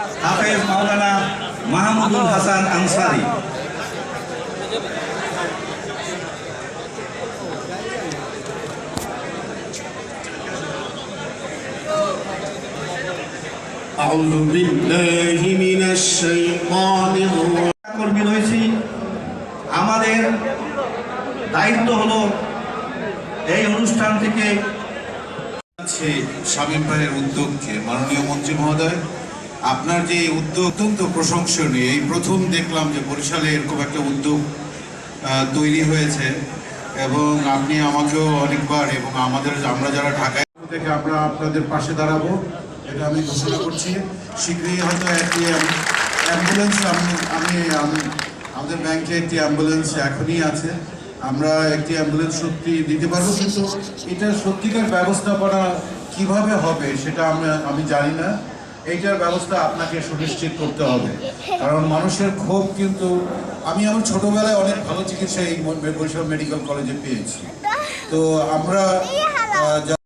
হাফেজ মাওলানা মাহমুদুল হাসান আনসারি أعوذ بالله من الشيطان الرجيم কর্মী রয়েছি আমাদের দায়িত্ব হলো এই অনুষ্ঠান থেকে আছে শামীম ভাইয়ের উদ্যোগকে মাননীয় মন্ত্রী মহোদয় আপনার যে উদ্যোগ অত্যন্ত প্রশংসনীয়। এই প্রথম দেখলাম যে বরিশালে এরকম একটা উদ্যোগ তৈরি হয়েছে এবং আপনি আমাকেও অনেকবার এবং আমাদের, আমরা যারা ঢাকায় থেকে আমরা আপনাদের পাশে দাঁড়াবো, এটা আমি ঘোষণা করছি। শীঘ্রই হয়তো একটি অ্যাম্বুলেন্স, আমি আমি, আমি- আমাদের ব্যাংকে একটি অ্যাম্বুলেন্স এখনই আছে। আমরা একটি অ্যাম্বুলেন্স সত্যি দিতে পারব, কিন্তু এটা সত্যিকার ব্যবস্থাপনা কীভাবে হবে সেটা আমরা, আমি জানি না। এইটার ব্যবস্থা আপনাকে সুনিশ্চিত করতে হবে। কারণ মানুষের ক্ষোভ কিন্তু, আমি আমার ছোটবেলায় অনেক ভালো চিকিৎসা এই বরিশাল মেডিকেল কলেজে পেয়েছি। তো আমরা